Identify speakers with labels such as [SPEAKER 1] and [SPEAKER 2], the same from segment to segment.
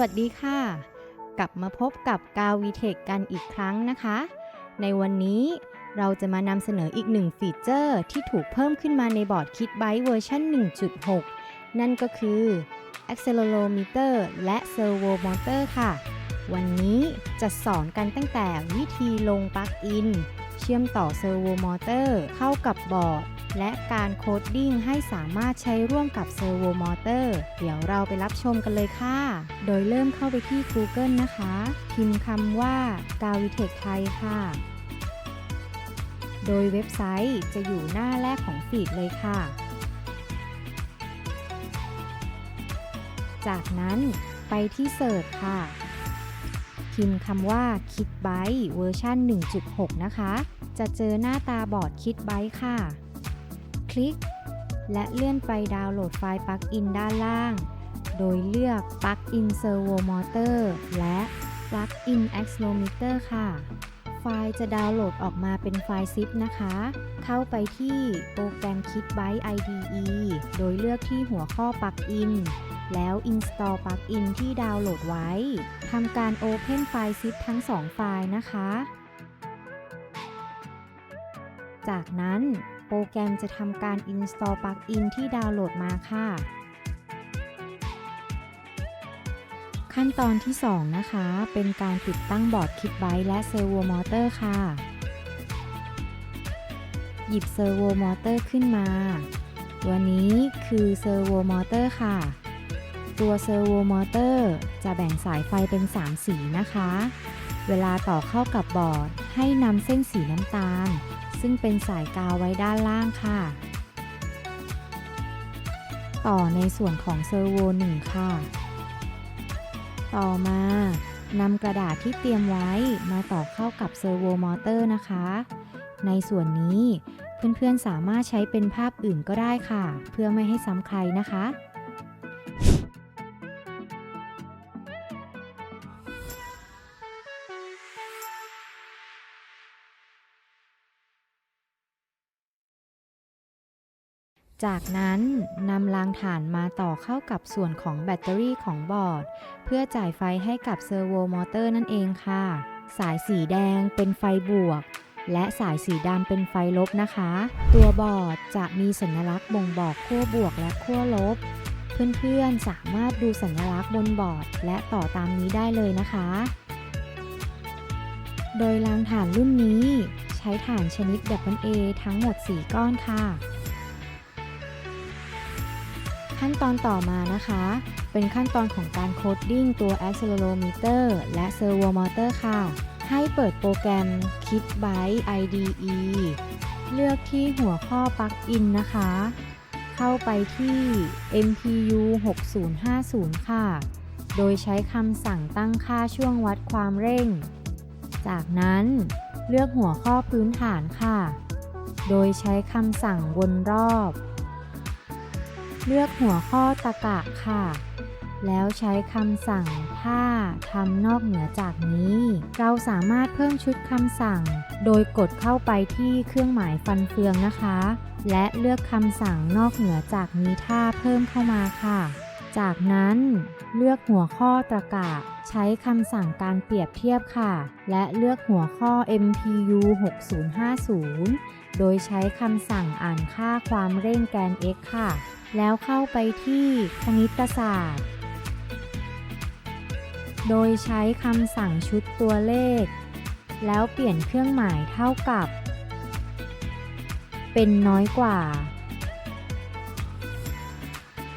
[SPEAKER 1] วัสดีค่ะ กลับมาพบกับกาวีเทคกันอีกครั้งนะคะ ในวันนี้เราจะมานำเสนออีกหนึ่งฟีเจอร์ที่ถูกเพิ่มขึ้นมาในบอร์ด KitByte เวอร์ชัน1.6 นั่นก็คือ Accelerometer และ Servo Motor ค่ะ วันนี้จะสอนกันตั้งแต่วิธีลงปลั๊กอิน เชื่อมต่อ Servo Motor เข้ากับบอร์ด และการโคดดิ้งให้สามารถใช้ร่วมกับ Servo Motor เดี๋ยวเราไปรับชมกันเลยค่ะ โดยเริ่มเข้าไปที่ Google นะคะ พิมพ์คำว่า g a v i t e c h ไทยค่ะ โดยเว็บไซต์จะอยู่หน้าแรกของฟีดเลยค่ะ จากนั้นไปที่เสิร์ชค่ะ พิมพ์คำว่า KitByte เวอร์ชัน1.6 นะคะ จะเจอหน้าตาบอร์ด KitByte ค่ะ คลิก และเลื่อนไปดาวน์โหลดไฟล์ปลั๊กอินด้านล่าง โดยเลือกปลั๊กอิน Servo Motor และปลั๊กอิน Accelerometer ค่ะ ไฟล์จะดาวน์โหลดออกมาเป็นไฟล์ zip นะคะ เข้าไปที่โปรแกรม KitByte IDE โดยเลือกที่หัวข้อปลั๊กอิน แล้ว install ปลั๊กอินที่ดาวน์โหลดไว้ทำการ Open ไฟล์ zip ทั้ง 2 ไฟล์นะคะ จากนั้นโปรแกรมจะทำการ install ปลั๊กอินที่ดาวน์โหลดมาค่ะ ขั้นตอนที่ 2 นะคะ เป็นการติดตั้งบอร์ด KitByte และ Servo Motor ค่ะ หยิบ Servo Motor ขึ้นมา ตัวนี้คือ Servo Motor ค่ะ ตัว Servo Motor จะแบ่งสายไฟเป็น 3 สีนะคะ เวลาต่อเข้ากับบอร์ด ให้นำเส้นสีน้ำตาล ซึ่งเป็นสายกาวไว้ด้านล่างค่ะ ต่อในส่วนของเซอร์โว1ค่ะ ต่อมานำกระดาษที่เตรียมไว้มาต่อเข้ากับเซอร์โวมอเตอร์นะคะ ในส่วนนี้เพื่อนๆสามารถใช้เป็นภาพอื่นก็ได้ค่ะ เพื่อไม่ให้ซ้ำใครนะคะ จากนั้นนำรางฐานมาต่อเข้ากับส่วนของแบตเตอรี่ของบอร์ด เพื่อจ่ายไฟให้กับเซอร์โวมอเตอร์นั่นเองค่ะ สายสีแดงเป็นไฟบวก และสายสีดำเป็นไฟลบนะคะ ตัวบอร์ดจะมีสัญลักษณ์บ่งบอกขั้วบวกและขั้วลบ เพื่อนๆสามารถดูสัญลักษณ์บนบอร์ด และต่อตามนี้ได้เลยนะคะ โดยรางฐานรุ่นนี้ ใช้ฐานชนิด AA ทั้งหมด 4 ก้อนค่ะ ขั้นตอนต่อมานะคะ เป็นขั้นตอนของการโคดดิ้งตัว accelerometer และ servo motor ค่ะ ให้เปิดโปรแกรม KitByte IDE เลือกที่หัวข้อ plugin นะคะ เข้าไปที่ MPU 6050 ค่ะ โดยใช้คำสั่งตั้งค่าช่วงวัดความเร่ง จากนั้นเลือกหัวข้อพื้นฐานค่ะ โดยใช้คำสั่งวนรอบ เลือกหัวข้อตะกะค่ะ แล้วใช้คำสั่งถ้าทำนอกเหนือจากนี้ เราสามารถเพิ่มชุดคำสั่ง โดยกดเข้าไปที่เครื่องหมายฟันเฟืองนะคะ และเลือกคำสั่งนอกเหนือจากนี้ถ้าเพิ่มเข้ามาค่ะ จากนั้นเลือกหัวข้อตะกะ ใช้คำสั่งการเปรียบเทียบค่ะ และเลือกหัวข้อ MPU 6050 โดยใช้คำสั่งอ่านค่าความเร่งแกน x ค่ะ แล้วเข้าไปที่คณิตศาสตร์ โดยใช้คำสั่งชุดตัวเลข แล้วเปลี่ยนเครื่องหมายเท่ากับ เป็นน้อยกว่า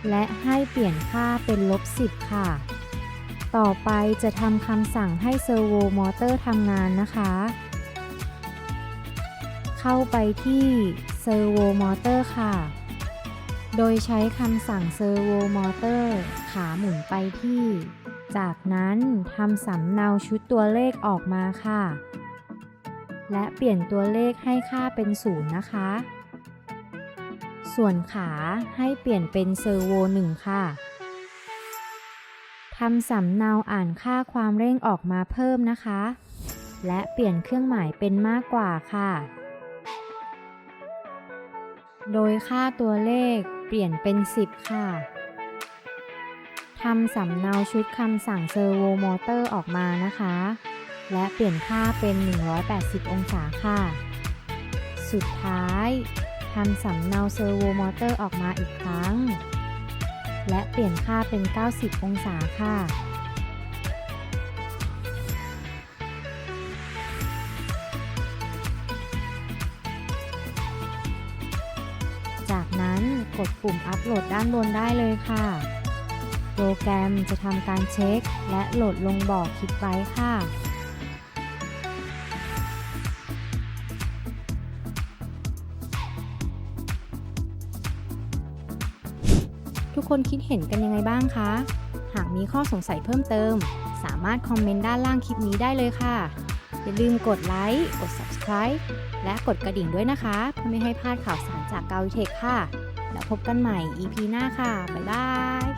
[SPEAKER 1] และให้เปลี่ยนค่าเป็นลบ 10 ค่ะ ต่อไปจะทำคำสั่งให้เซอร์โวมอเตอร์ทำงานนะคะ เข้าไปที่เซอร์โวมอเตอร์ค่ะ โดยใช้คำสั่ง Servo Motor ขาหมุนไปที่ จากนั้นทำสำเนาชุดตัวเลขออกมาค่ะ และเปลี่ยนตัวเลขให้ค่าเป็นศูนย์นะคะ ส่วนขาให้เปลี่ยนเป็น Servo 1ค่ะทำสำเนาอ่านค่าความเร่งออกมาเพิ่มนะคะ และเปลี่ยนเครื่องหมายเป็นมากกว่าค่ะ โดยค่าตัวเลข ปลี่ยนเป็น 10 ค่ะ ทำสำเนาชุดคำสั่งเซอร์โวมอเตอร์ออกมานะคะ และเปลี่ยนค่าเป็น 180 องศาค่ะ สุดท้ายทำสำเนาเซอร์โวมอเตอร์ออกมาอีกครั้ง และเปลี่ยนค่าเป็น 90 องศาค่ะจา กดปุ่มอัปโหลดด้านบนได้เลยค่ะ โปรแกรมจะทำการเช็ค และโหลดลงบอร์ดคิดไว้ค่ะ ทุกคนคิดเห็นกันยังไงบ้างคะ หากมีข้อสงสัยเพิ่มเติม สามารถคอมเมนต์ด้านล่างคลิปนี้ได้เลยค่ะอย่าลืมกดไลค์ กด subscribe และกดกระดิ่งด้วยนะคะ เพื่อไม่ให้พลาดข่าวสารจากเกาวิเทคค่ะ แล้วพบกันใหม่ EP หน้าค่ะ บ๊ายบาย